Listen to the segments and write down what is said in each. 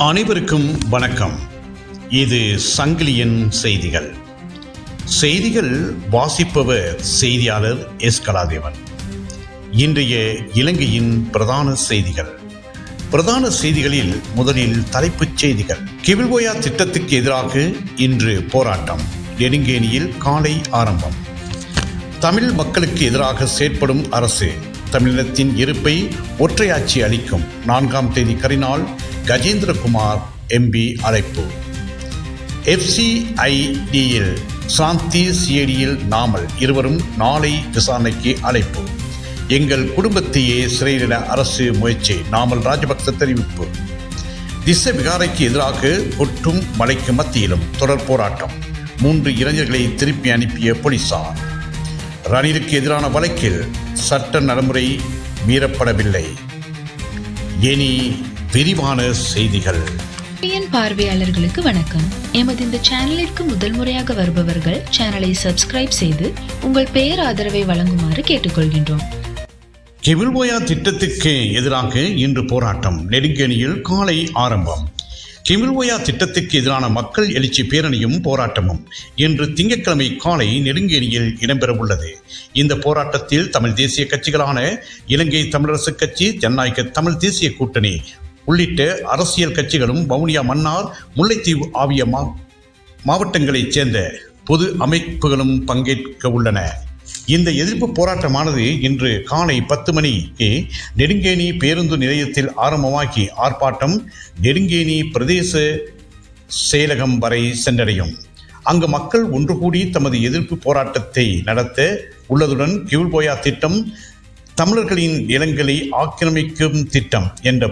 அனைவருக்கும் வணக்கம். இது சங்கிலியன் செய்திகள். செய்திகள் வாசிப்பவர் செய்தியாளர் எஸ். கலாதேவன். இன்றைய இலங்கையின் பிரதான செய்திகள். பிரதான செய்திகளில் முதலில் தலைப்புச் செய்திகள். கிவில்கோயா திட்டத்துக்கு எதிராக இன்று போராட்டம். நெடுங்கேணியில் காலை ஆரம்பம். தமிழ் மக்களுக்கு எதிராக செயற்படும் அரசு. தமிழினத்தின் இருப்பை ஒற்றையாட்சி அளிக்கும் நான்காம் தேதி கரிநாள் கஜேந்திரகுமார் எம்பி அழைப்பு. எஃப்சிஐடியில் சாந்தி சிஐடியில் நாமல் இருவரும் நாளை விசாரணைக்கு அழைப்பு. எங்கள் குடும்பத்தையே சிறையிட அரசு முயற்சி நாமல் ராஜபக்ச தெரிவிப்பு. திச விகாரைக்கு எதிராக ஒட்டும் மலைக்கு மத்தியிலும் தொடர் போராட்டம். மூன்று இளைஞர்களை திருப்பி அனுப்பிய போலீசார். ரணிலுக்கு எதிரான வழக்கில் சட்ட நடைமுறை மீறப்படவில்லை. இனி விரிவான செய்திகள். பார்வையாளர்களுக்கு வணக்கம். எமது இந்த சேனலிற்கு முதல் முறையாக வருபவர்கள் சேனலை சப்ஸ்கிரைப் செய்து உங்கள் பெயர் ஆதரவை வழங்குமாறு கேட்டுக்கொள்கின்றோம். கிவில்வோயா திட்டத்துக்கு எதிராக இன்று போராட்டம். நெடுங்கேணியில் காலை ஆரம்பம். கிமில்வோயா திட்டத்துக்கு எதிரான மக்கள் எழுச்சி பேரணியும் போராட்டமும் இன்று திங்கட்கிழமை காலை நெடுங்கேணியில் இடம்பெறவுள்ளது. இந்த போராட்டத்தில் தமிழ் தேசிய கட்சிகளான இலங்கை தமிழரசு கட்சி ஜனநாயக தமிழ் தேசிய கூட்டணி உள்ளிட்ட அரசியல் கட்சிகளும் வவுனியா மன்னார் முல்லைத்தீவு ஆகிய மா மாவட்டங்களைச் சேர்ந்த பொது அமைப்புகளும் பங்கேற்க உள்ளன. இந்த எதிர்ப்பு போராட்டமானது இன்று காலை பத்து மணிக்கு நெடுங்கேணி பேருந்து நிலையத்தில் ஆரம்பமாகி ஆர்ப்பாட்டம் நெடுங்கேணி பிரதேச செயலகம் வரை சென்றடையும். அங்கு மக்கள் ஒன்று கூடி தமது எதிர்ப்பு போராட்டத்தை நடத்த உள்ளதுடன் கியூல்போயா திட்டம் தமிழர்களின் நிலங்களை ஆக்கிரமிக்கும் திட்டம் என்ற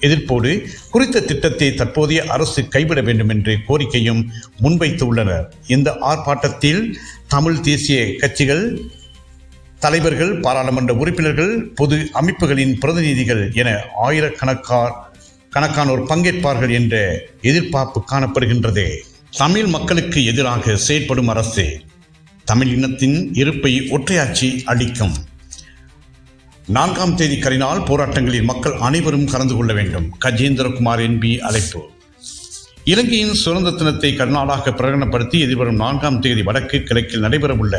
எதிர்ப்போடு குறித்த திட்டத்தை தற்போதைய அரசு கைவிட வேண்டும் என்று கோரிக்கையும் முன்வைத்துள்ளனர். இந்த ஆர்ப்பாட்டத்தில் தமிழ் தேசிய கட்சிகள் தலைவர்கள் பாராளுமன்ற உறுப்பினர்கள் பொது அமைப்புகளின் பிரதிநிதிகள் என ஆயிரக்கணக்கார் கணக்கானோர் பங்கேற்பார்கள் என்ற எதிர்பார்ப்பு காணப்படுகின்றது. தமிழ் மக்களுக்கு எதிராக செயற்படும் அரசு தமிழ் இனத்தின் இருப்பை ஒற்றையாட்சி அளிக்கும் நான்காம் தேதி கரினால் போராட்டங்களில் மக்கள் அனைவரும் கலந்து கொள்ள வேண்டும். கஜேந்திரகுமார் என்பி அழைப்பு. இலங்கையின் சுதந்திர தினத்தை கருநாளாக பிரகடனப்படுத்தி எதிர்வரும் நான்காம் தேதி வடக்கு கிழக்கில் நடைபெறவுள்ள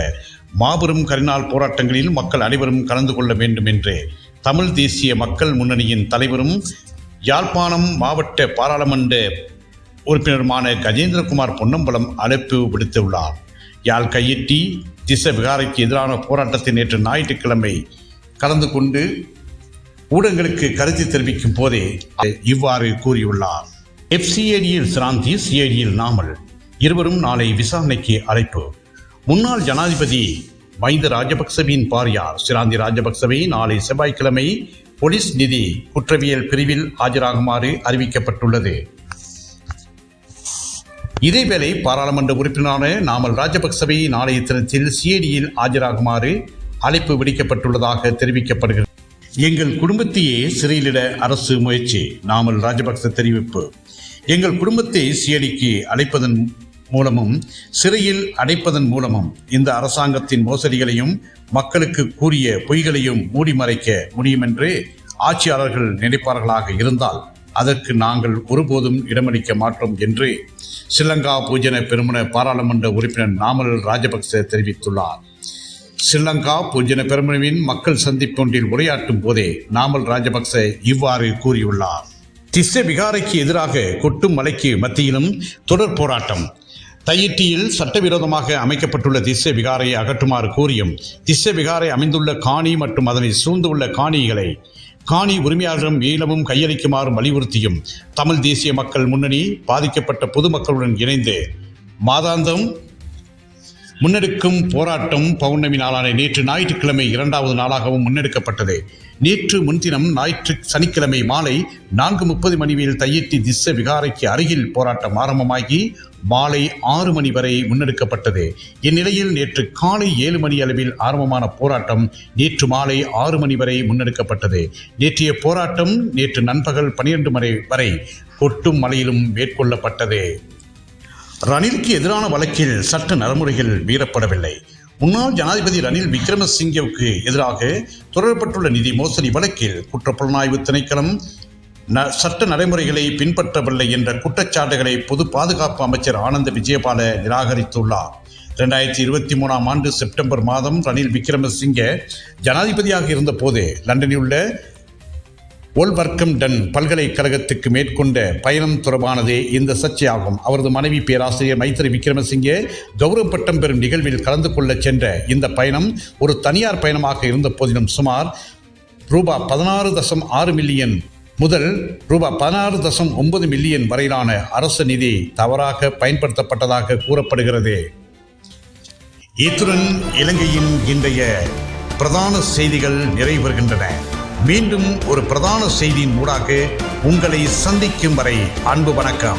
மாபெரும் கரிநாள் போராட்டங்களில் மக்கள் அனைவரும் கலந்து கொள்ள வேண்டும் என்று தமிழ் தேசிய மக்கள் முன்னணியின் தலைவரும் யாழ்ப்பாணம் மாவட்ட பாராளுமன்ற உறுப்பினருமான கஜேந்திரகுமார் பொன்னம்பலம் அழைப்பு விடுத்துள்ளார். யாழ் கையெட்டி திச விகாரைக்கு எதிரான போராட்டத்தை நேற்று ஞாயிற்றுக்கிழமை கலந்து கொண்டு ஊடகங்களுக்கு கருத்து தெரிவிக்கும் போதே இவ்வாறு கூறியுள்ளார். எஃப்சிஏடியில் சிராந்தி சிஐடியில் நாமல். இருவரும் நாளை விசாரணைக்கு அழைப்பு. முன்னாள் ஜனாதிபதி மைந்த ராஜபக்சவின் பாரியார் சிராந்தி ராஜபக்சவை நாளை செவ்வாய்க்கிழமை போலீஸ் நிதி குற்றவியல் பிரிவில் ஆஜராகுமாறு அறிவிக்கப்பட்டுள்ளது. இதேவேளை பாராளுமன்ற உறுப்பினரான நாமல் ராஜபக்சவை நாளைய தினத்தில் சிஐடியில் ஆஜராகுமாறு அழைப்பு விடுக்கப்பட்டுள்ளதாக தெரிவிக்கப்படுகிறது. எங்கள் குடும்பத்தையே சிறையிலிட அரசு முயற்சி நாமல் ராஜபக்ச தெரிவிப்பு. எங்கள் குடும்பத்தை சிஐடிக்கு அழைப்பதன் மூலமும் சிறையில் அடைப்பதன் மூலமும் இந்த அரசாங்கத்தின் மோசடிகளையும் மக்களுக்கு கூறிய பொய்களையும் மூடி மறைக்க முடியும் என்று ஆட்சியாளர்கள் நினைப்பார்களாக இருந்தால் அதற்கு நாங்கள் ஒருபோதும் இடமளிக்க மாட்டோம் என்று ஸ்ரீலங்கா பூஜன பெருமன பாராளுமன்ற உறுப்பினர் நாமல் ராஜபக்ச தெரிவித்துள்ளார். ஸ்ரீலங்கா பொஜன பெருமனுவின் மக்கள் சந்திப்பொன்றில் உரையாற்றும் போதே நாமல் ராஜபக்ச இவ்வாறு கூறியுள்ளார். திஸ்ஸ விகாரைக்கு எதிராக கொட்டும் மலைக்கு மத்தியிலும் தொடர் போராட்டம். தையிட்டியில் சட்டவிரோதமாக அமைக்கப்பட்டுள்ள திஸ்ஸ விகாரை அகற்றுமாறு கூறியும் திஸ்ஸ விகாரை அமைந்துள்ள காணி மற்றும் அதனை சூழ்ந்துள்ள காணிகளை காணி உரிமையாளரும் ஈழமும் கையளிக்குமாறும் வலியுறுத்தியும் தமிழ் தேசிய மக்கள் முன்னணி பாதிக்கப்பட்ட பொதுமக்களுடன் இணைந்து மாதாந்தம் முன்னெடுக்கும் போராட்டம் பௌர்ணமி நாளான நேற்று ஞாயிற்றுக்கிழமை இரண்டாவது நாளாகவும் முன்னெடுக்கப்பட்டது. நேற்று முன்தினம் ஞாயிற்று சனிக்கிழமை மாலை நான்கு முப்பது மணிவில் தையிட்டி திஸ்ஸ விகாரைக்கு அருகில் போராட்டம் ஆரம்பமாகி மாலை ஆறு மணி வரை முன்னெடுக்கப்பட்டது. இந்நிலையில் நேற்று காலை ஏழு மணி அளவில் ஆரம்பமான போராட்டம் நேற்று மாலை ஆறு மணி வரை முன்னெடுக்கப்பட்டது. நேற்றைய போராட்டம் நேற்று நண்பகல் பனிரெண்டு மணி வரை கொட்டும் மலையிலும் மேற்கொள்ளப்பட்டது. ரணிலுக்கு எதிரான வழக்கில் சட்ட நடைமுறைகள் மீறப்படவில்லை. முன்னாள் ஜனாதிபதி ரணில் விக்ரமசிங்கவுக்கு எதிராக தொடரப்பட்டுள்ள நிதி மோசடி வழக்கில் குற்றப்புலனாய்வு திணைக்களம் ந- சட்ட நடைமுறைகளை பின்பற்றவில்லை என்ற குற்றச்சாட்டுகளை பொது பாதுகாப்பு அமைச்சர் ஆனந்த விஜயபால நிராகரித்துள்ளார். இரண்டாயிரத்தி இருபத்தி மூணாம் ஆண்டு செப்டம்பர் மாதம் ரணில் விக்ரமசிங்கே ஜனாதிபதியாக இருந்தபோது லண்டனில் உள்ள ஒல்வர்க்கம் டன் பல்கலைக்கழகத்துக்கு மேற்கொண்ட பயணம் தொடர்பானதே இந்த சர்ச்சையாகும். அவரது மனைவி பேராசிரியர் மைத்திரி விக்ரமசிங்கே கௌரவ பட்டம் பெறும் நிகழ்வில் கலந்து கொள்ளச் சென்ற இந்த பயணம் ஒரு தனியார் பயணமாக இருந்த போதிலும் சுமார் ரூபா பதினாறு தசம் ஆறு மில்லியன் முதல் ரூபா பதினாறு தசம் ஒன்பது மில்லியன் வரையிலான அரசு நிதி தவறாக பயன்படுத்தப்பட்டதாக கூறப்படுகிறது. இத்துடன் இலங்கையின் இன்றைய பிரதான செய்திகள் நிறைவுறுகின்றன மீண்டும் ஒரு பிரதான செய்தியின் ஊடாக உங்களை சந்திக்கும் வரை அன்பு வணக்கம்.